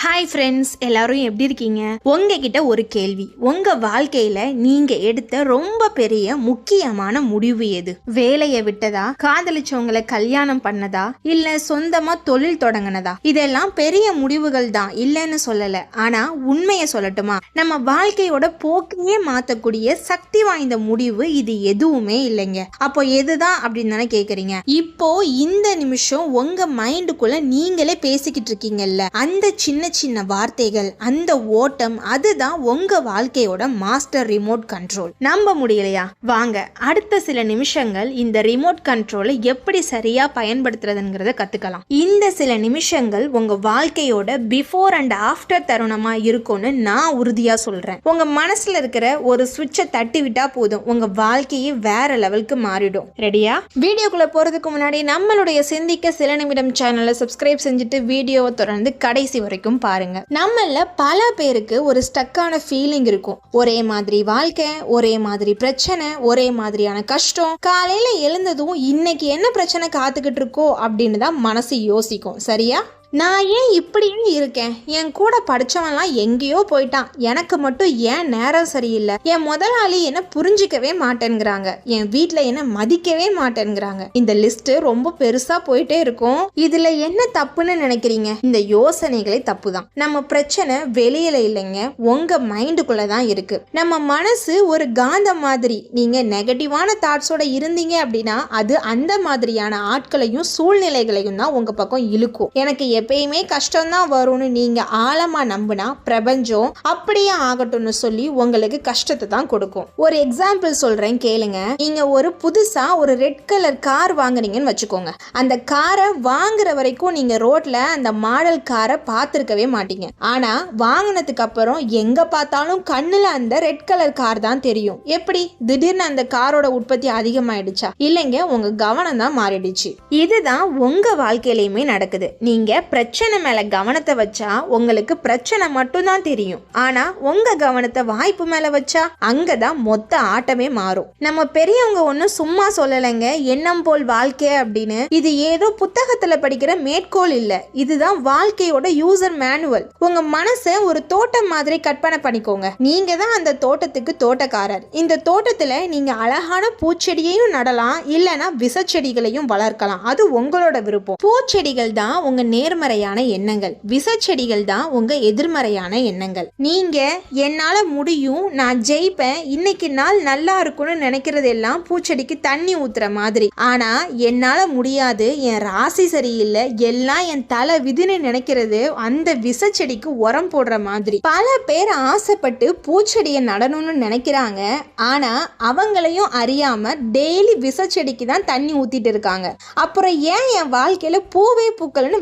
Hi friends எல்லாரும் எப்படி இருக்கீங்க? உங்ககிட்ட ஒரு கேள்வி. உங்க வாழ்க்கையில நீங்க எடுத்த ரொம்ப பெரிய முக்கியமான முடிவு எது? வேலையை விட்டதா? காதலிச்சவங்களை கல்யாணம் பண்ணதா? இல்ல சொந்தமா தொழில் தொடங்கினதா? இதெல்லாம் பெரிய முடிவுகள் தான். இல்லைன்னு சொல்லல. ஆனா உண்மையை சொல்லட்டுமா? நம்ம வாழ்க்கையோட போக்கையே மாத்தக்கூடிய சக்தி வாய்ந்த முடிவு இது எதுவுமே இல்லைங்க. அப்போ எதுதான் அப்படின்னு தானே கேக்குறீங்க? இப்போ இந்த நிமிஷம் உங்க மைண்டுக்குள்ள நீங்களே பேசிக்கிட்டு இருக்கீங்கல்ல. அந்த சின்ன சின்ன வார்த்தைகள் அந்த ஓட்டம் அதுதான் உங்க வாழ்க்கையோட மாஸ்டர் ரிமோட் கண்ட்ரோல் நம்ப முடியலையா? வாங்க அடுத்த சில நிமிஷங்கள் இந்த ரிமோட் கண்ட்ரோலை எப்படி சரியா பயன்படுத்துறதுங்கிறத கத்துக்கலாம். இந்த சில நிமிஷங்கள் உங்க வாழ்க்கையோட பிஃபோர் அண்ட் ஆஃப்டர் தருணமா இருக்கும்னு நான் உறுதியா சொல்றேன். உங்க மனசுல இருக்கிற ஒரு சுவிட்சை தட்டி விட்டா போதும். உங்க வாழ்க்கையே வேற லெவலுக்கு மாறிடும். ரெடியா வீடியோக்குள்ள போறதுக்கு முன்னாடி நம்மளுடைய சிந்திக்க சில நிமிடம் சேனலை சப்ஸ்கிரைப் செஞ்சுட்டு வீடியோவை தொடர்ந்து கடைசி வரைக்கும் பாருங்க. நம்மள பல பேருக்கு ஒரு ஸ்டக்கான ஃபீலிங் இருக்கும். ஒரே மாதிரி வாழ்க்கை ஒரே மாதிரி பிரச்சனை ஒரே மாதிரியான கஷ்டம். காலையில எழுந்ததும் இன்னைக்கு என்ன பிரச்சனை காத்துக்கிட்டு இருக்கோ அப்படின்னு தான் மனசு யோசிக்கும். சரியா? நான் ஏன் இப்படியும் இருக்கேன்? என் கூட படித்தவன்லாம் எங்கேயோ போயிட்டான். எனக்கு மட்டும் ஏன் நேரம் சரியில்லை? என் முதலாளி என்ன புரிஞ்சிக்கவே மாட்டேங்கிறாங்க என் வீட்டில் என்ன மதிக்கவே மாட்டேங்கிறாங்க இந்த லிஸ்ட் ரொம்ப பெருசாக போயிட்டே இருக்கும். இதில் என்ன தப்புன்னு நினைக்கிறீங்க? இந்த யோசனைகளே தப்பு தான் நம்ம பிரச்சனை வெளியில் இல்லைங்க. உங்கள் மைண்டுக்குள்ளே தான் இருக்குது நம்ம மனசு ஒரு காந்தம் மாதிரி. நீங்கள் நெகட்டிவான தாட்ஸோட இருந்தீங்க அப்படின்னா அது அந்த மாதிரியான ஆட்களையும் சூழ்நிலைகளையும் தான் உங்கள் பக்கம் இழுக்கும். எனக்கு எப்பயுமே கஷ்டம்தான் வரும்னு நீங்கள் ஆழமாக நம்பினா பிரபஞ்சம் அப்படியே ஆகட்டும்னு சொல்லி உங்களுக்கு கஷ்டத்தை தான் கொடுக்கும். ஒரு எக்ஸாம்பிள் சொல்கிறேன் கேளுங்க. நீங்கள் ஒரு புதுசாக ஒரு ரெட் கலர் கார் வாங்குறீங்கன்னு வச்சுக்கோங்க. அந்த காரை வாங்குற வரைக்கும் நீங்கள் ரோட்டில் அந்த மாடல் காரை பார்த்துருக்கவே மாட்டீங்க. ஆனால் வாங்கினதுக்கு அப்புறம் எங்கே பார்த்தாலும் கண்ணில் அந்த ரெட் கலர் கார் தான் தெரியும். எப்படி? திடீர்னு அந்த காரோட உற்பத்தி அதிகமாயிடுச்சா? இல்லைங்க உங்க கவனம் தான் மாறிடுச்சு. இதுதான் உங்க வாழ்க்கையிலையுமே நடக்குது. நீங்க பிரச்சனை மேலே கவனத்தை வச்சா உங்களுக்கு பிரச்சனை மட்டும்தான் தெரியும். ஆனா உங்க கவனத்தை வாய்ப்பு மேலே வச்சா அங்கதான் மொத்த ஆட்டமே மாறும். நம்ம பெரியவங்க ஒன்றும் சும்மா சொல்லலைங்க. எண்ணம் போல் வாழ்க்கை அப்படின்னு. இது ஏதோ புத்தகத்தில் படிக்கிற மேற்கோள் இல்லை. இதுதான் வாழ்க்கையோட யூசர் மேனுவல் உங்க மனசை ஒரு தோட்டம் மாதிரி கற்பனை பண்ணிக்கோங்க. நீங்க தான் அந்த தோட்டத்துக்கு தோட்டக்காரர். இந்த தோட்டத்துல நீங்க அழகான பூச்செடியையும் நடலாம். இல்லைன்னா விசச்செடிகளையும் வளர்க்கலாம். அது உங்களோட விருப்பம். பூச்செடிகள் தான் உங்க நேர்மறையான எண்ணங்கள். விசச்செடிகள் தான் உங்க எதிர்மறையான எண்ணங்கள். நீங்க என்னால முடியும் நான் ஜெயிப்பேன் இன்னைக்கு நாள் நல்லா இருக்கும்னு நினைக்கிறது எல்லாம் பூச்செடிக்கு தண்ணி ஊத்துற மாதிரி. ஆனா என்னால முடியாது என் ராசி சரியில்லை எல்லாம் என் தலை விதின்னு நினைக்கிறது அந்த விசச்செடிக்கு உரம் போடுற மாதிரி. பல பேர் ஆசைப்பட்டு பூச்செடியை நடணும்னு நினைக்கிறாங்க. ஆனா அவங்களையும் அறியாம டெய்லி விசச்செடிக்கு தான் தண்ணி ஊத்திட்டு இருக்காங்க. அப்புறம் ஏன் என் வாழ்க்கையில பூவே பூக்கள்னு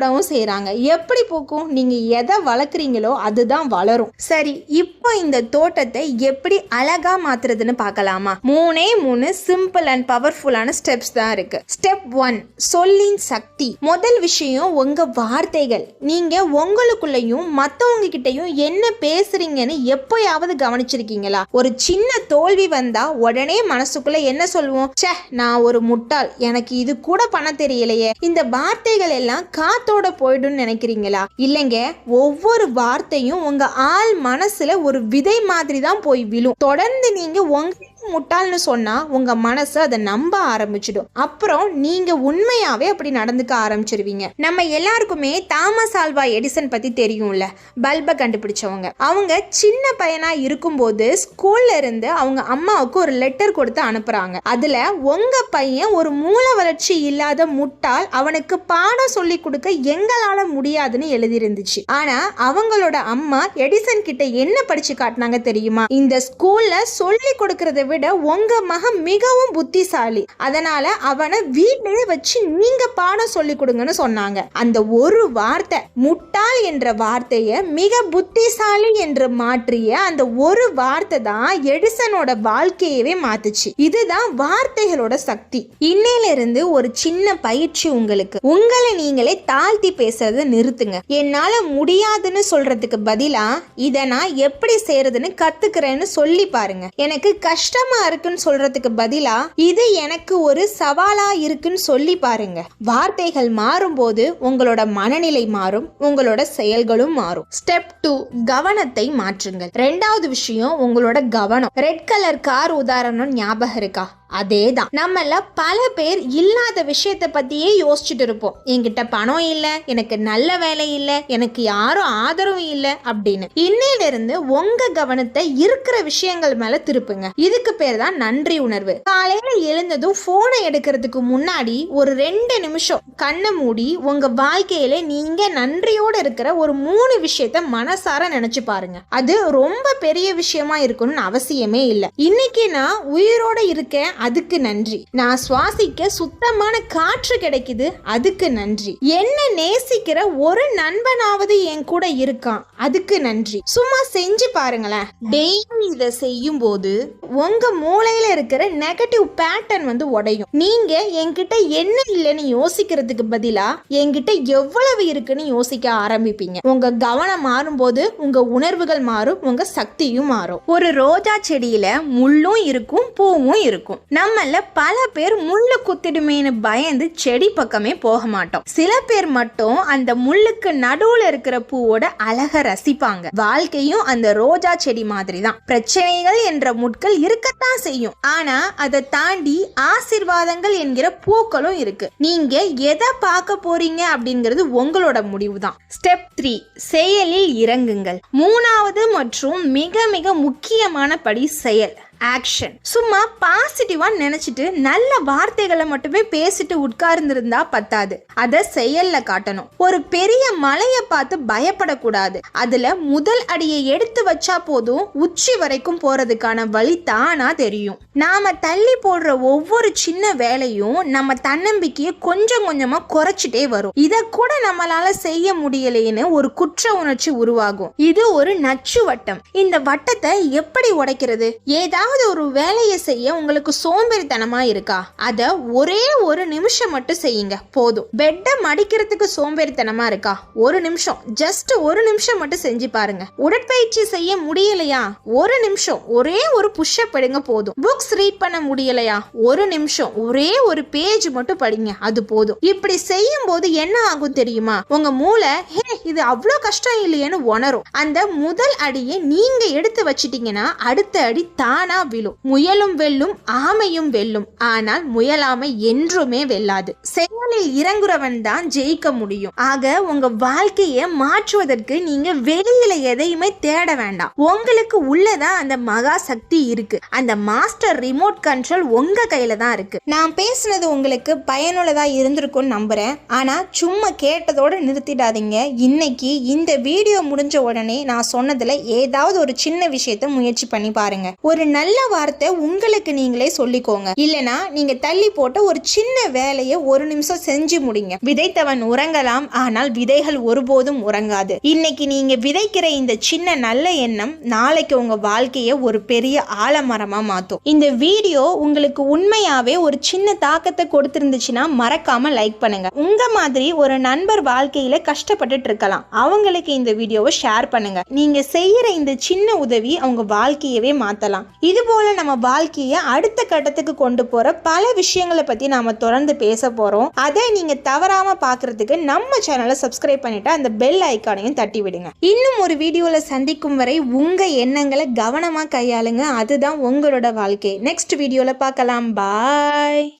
வருத்தப்படவும் செய்கிறாங்க எப்படி பூக்கும்? நீங்கள் எதை வளர்க்குறீங்களோ அதுதான் வளரும். சரி இப்போ இந்த தோட்டத்தை எப்படி அழகா மாற்றுறதுன்னு பார்க்கலாமா? மூணே மூணு சிம்பிள் அண்ட் பவர்ஃபுல்லான ஸ்டெப்ஸ் தான் இருக்கு. ஸ்டெப் ஒன் சொல்லின் சக்தி. முதல் விஷயம் உங்கள் வார்த்தைகள். நீங்கள் உங்களுக்குள்ளேயும் மற்றவங்க கிட்டயும் என்ன பேசுறீங்கன்னு எப்போயாவது கவனிச்சிருக்கீங்களா? ஒரு சின்ன தோல்வி வந்தா உடனே மனசுக்குள்ள என்ன சொல்லுவோம்? ச்சே நான் ஒரு முட்டாள். எனக்கு இது கூட பண்ண தெரியலையே. இந்த வார்த்தைகள் எல்லாம் காத்து காத்தோட போயிடும்னு நினைக்கிறீங்களா? இல்லைங்க ஒவ்வொரு வார்த்தையும் உங்க ஆள் மனசுல ஒரு விதை மாதிரி தான் போய் விழும். தொடர்ந்து நீங்க உங்க முட்டாள்னு சொன்னா உங்க மனசு அதை நம்ப ஆரம்பிச்சிடும். அப்புறம் நீங்க உண்மையாவே அப்படி நடந்துக்க ஆரம்பிச்சிருவீங்க. நம்ம எல்லாருக்குமே தாமஸ் ஆல்வா எடிசன் பத்தி தெரியும்ல பல்பை கண்டுபிடிச்சவங்க. அவங்க சின்ன பையனா இருக்கும்போது ஸ்கூல்ல இருந்து அவங்க அம்மாவுக்கு ஒரு லெட்டர் கொடுத்து அனுப்புறாங்க. அதுல உங்க பையன் ஒரு மூல வளர்ச்சி இல்லாத முட்டாள் அவனுக்கு பாடம் சொல்லி கொடுக்க எங்களால முடியாதுன்னு எழுதியிருந்துச்சு. ஆனா அவங்களோட அம்மா எடிசன் கிட்ட என்ன படிச்சு காட்டினாங்க தெரியுமா? இந்த ஸ்கூல்ல சொல்லி கொடுக்கறத விட உங்க மகன் மிகவும் புத்திசாலி. அதனால அவனை வீட்டிலேயே வச்சு நீங்க பாடம் சொல்லி கொடுங்கன்னு சொன்னாங்க. அந்த ஒரு வார்த்தை முட்டாள் என்ற வார்த்தையை மிக புத்திசாலி என்று மாற்றிய அந்த ஒரு வார்த்தை தான் எடிசனோட வாழ்க்கையவே மாத்துச்சு. இதுதான் வார்த்தைகளோட சக்தி. இன்னையில இருந்து ஒரு சின்ன பயிற்சி உங்களுக்கு. உங்களை நீங்களே தாழ்த்தி பேசுறதை நிறுத்துங்க. என்னால முடியாதுன்னு சொல்றதுக்கு பதிலா இதை நான் எப்படி செய்யறதுன்னு கத்துக்கிறேன்னு சொல்லி பாருங்க. எனக்கு கஷ்டம் கஷ்டமா இருக்குன்னு சொல்றதுக்கு பதிலா இது எனக்கு ஒரு சவாலா இருக்குன்னு சொல்லி பாருங்க. வார்த்தைகள் மாறும்போது உங்களோட மனநிலை மாறும் உங்களோட செயல்களும் மாறும். ஸ்டெப் டூ கவனத்தை மாற்றுங்கள். ரெண்டாவது விஷயம் உங்களோட கவனம். ரெட் கலர் கார் உதாரணம் ஞாபகம் இருக்கா? அதேதான். நம்மள பல பேர் இல்லாத விஷயத்த பத்தியே யோசிச்சுட்டு இருப்போம். என்கிட்ட பணம் இல்ல எனக்கு நல்ல வேலை இல்ல எனக்கு யாரும் ஆதரவும் இல்ல அப்படின்னு. இன்னையில இருந்து உங்க கவனத்தை இருக்கிற விஷயங்கள் மேல திருப்புங்க. இதுக்கு பேர் தான் நன்றி உணர்வு. காலையில எழுந்ததும் போனை எடுக்கிறதுக்கு முன்னாடி ஒரு ரெண்டு நிமிஷம் கண்ணை மூடி உங்க வாழ்க்கையில நீங்க நன்றியோட இருக்கிற ஒரு மூணு விஷயத்த மனசார நினைச்சு பாருங்க. அது ரொம்ப பெரிய விஷயமா இருக்கணும்னு அவசியமே இல்லை. இன்னைக்கு நான் உயிரோட இருக்கேன் அதுக்கு நன்றி. நான் சுவாசிக்க சுத்தமான காற்று கிடைக்குது அதுக்கு நன்றி. என்ன நேசிக்கிற ஒரு நண்பனாவது என் கூட இருக்கான் அதுக்கு நன்றி. சும்மா செஞ்சு பாருங்களேன். டெய்லி இதை செய்யும் போது உங்க மூளையில இருக்கிற நெகட்டிவ் பேட்டர்ன் வந்து உடையும். நீங்க என்கிட்ட என்ன இல்லைன்னு யோசிக்கிறதுக்கு பதிலா என்கிட்ட எவ்வளவு இருக்குன்னு யோசிக்க ஆரம்பிப்பீங்க. உங்க கவனம் மாறும்போது உங்க உணர்வுகள் மாறும் உங்க சக்தியும் மாறும். ஒரு ரோஜா செடியில முள்ளும் இருக்கும் பூவும் இருக்கும். நம்மள பல பேர் முள்ளு குத்திடுமேனு பயந்து செடி பக்கமே போக மாட்டோம். சில பேர் மட்டும் அந்த முள்ளுக்கு நடுவுல இருக்கிற பூவோட அழக ரசிப்பாங்க. வாழ்க்கையும் அந்த ரோஜா செடி மாதிரி தான் பிரச்சனைகள் என்ற முட்கள் இருக்கத்தான் செய்யும். ஆனா அதை தாண்டி ஆசிர்வாதங்கள் என்கிற பூக்களும் இருக்கு. நீங்க எதை பார்க்க போறீங்க அப்படிங்கிறது உங்களோட முடிவு தான் ஸ்டெப் த்ரீ செயலில் இறங்குங்கள். மூணாவது மற்றும் மிக மிக முக்கியமான படி செயல். ஆக்ஷன் சும்மா பாசிட்டிவா நினைச்சிட்டு நல்ல வார்த்தைகளை மட்டுமே பேசிட்டு உட்கார்ந்திருந்தா பத்தாது. அதை செயல்ல காட்டணும். ஒரு பெரிய மலையை பார்த்து பயப்படக்கூடாது. அதுல முதல் அடியை எடுத்து வச்சா போதும் உச்சி வரைக்கும் போறதுக்கான வழி தானா தெரியும். நாம தள்ளி போடுற ஒவ்வொரு சின்ன வேலையும் நம்ம தன்னம்பிக்கையை கொஞ்சம் கொஞ்சமா குறைச்சிட்டே வரும். இதை கூட நம்மளால செய்ய முடியலையேன்னு ஒரு குற்ற உணர்ச்சி உருவாகும். இது ஒரு நச்சு வட்டம். இந்த வட்டத்தை எப்படி உடைக்கிறது? ஏதாவது ஒரு வேலையை செய்ய உங்களுக்கு சோம்பேறித்தனமா இருக்கா? அத ஒரே ஒரு நிமிஷம் மட்டும் செய்யுங்க. போதும். பெட்டை மடிக்கிறதுக்கு சோம்பேறித்தனமா இருக்கா? ஒரு நிமிஷம். ஜஸ்ட் ஒரு நிமிஷம் மட்டும் செஞ்சு பாருங்க. உடற்பயிற்சி செய்ய முடியலையா? ஒரு நிமிஷம். ஒரே ஒரு புஷ்அப் எடுங்க போதும். புக்ஸ் ரீட் பண்ண முடியலையா? ஒரு நிமிஷம். ஒரே ஒரு பேஜ் மட்டும் படிங்க. அது போதும். இப்படி செய்யும் போது என்ன ஆகும் தெரியுமா? உங்க மூளை ஹே இது அவ்வளோ கஷ்டம் இல்லையேன்னு உணரும். அந்த முதல் அடியை நீங்க எடுத்து வச்சிட்டீங்கன்னா அடுத்த அடி தானா விழும். முயலும் வெல்லும் ஆமையும் வெல்லும். ஆனால் முயலாமை என்றுமே வெல்லாது. செயலில் இறங்குறவன் தான் ஜெயிக்க முடியும். ஆக உங்க வாழ்க்கையை மாற்றுவதற்கு நீங்க வெளியில எதையுமே தேட வேண்டாம். உங்களுக்கு உள்ளதான் அந்த மகா சக்தி இருக்கு. அந்த மாஸ்டர் ரிமோட் கண்ட்ரோல் உங்க கையில தான் இருக்கு. நான் பேசுனது உங்களுக்கு பயனுள்ளதா இருந்திருக்கும்னு நம்புறேன். ஆனா சும்மா கேட்டதோட நிறுத்திடாதீங்க. இன்னைக்கு இந்த வீடியோ முடிஞ்ச உடனே நான் சொன்னதுல ஏதாவது ஒரு சின்ன விஷயத்த முயற்சி பண்ணி பாருங்க. ஒரு நல்ல வார்த்தை உங்களுக்கு நீங்களே சொல்லிக்கோங்க. இல்லனா நீங்க தள்ளி போட்ட ஒரு சின்ன வேலையை ஒரு நிமிஷம் செஞ்சு முடிங்க. விதைத்தவன் உறங்கலாம் ஆனால் விதைகள் ஒருபோதும் உறங்காது. இன்னைக்கு நீங்க விதைக்கிற இந்த சின்ன நல்ல எண்ணம் நாளைக்கு உங்க வாழ்க்கையை ஒரு பெரிய ஆலமரமா மாத்தும். இந்த வீடியோ உங்களுக்கு உண்மையாவே ஒரு சின்ன தாக்கத்தை கொடுத்திருந்துச்சுன்னா மறக்காம லைக் பண்ணுங்க. உங்க மாதிரி ஒரு நண்பர் வாழ்க்கையில கஷ்டப்பட்டுட்டு இருக்கலாம். அவங்களுக்கு இந்த வீடியோவை ஷேர் பண்ணுங்க. நீங்க செய்யற இந்த சின்ன உதவி அவங்க வாழ்க்கையவே மாத்தலாம். இது இதுபோல் நம்ம வாழ்க்கையை அடுத்த கட்டத்துக்கு கொண்டு போகிற பல விஷயங்களை பற்றி நாம் தொடர்ந்து பேச போகிறோம் அதை நீங்கள் தவறாமல் பார்க்குறதுக்கு நம்ம சேனலை சப்ஸ்கிரைப் பண்ணிவிட்டு அந்த பெல் ஐக்கானையும் தட்டி விடுங்க. இன்னும் ஒரு வீடியோவில் சந்திக்கும் வரை உங்கள் எண்ணங்களை கவனமாக கையாளுங்க. அதுதான் உங்களோட வாழ்க்கை. நெக்ஸ்ட் வீடியோவில் பார்க்கலாம். பாய்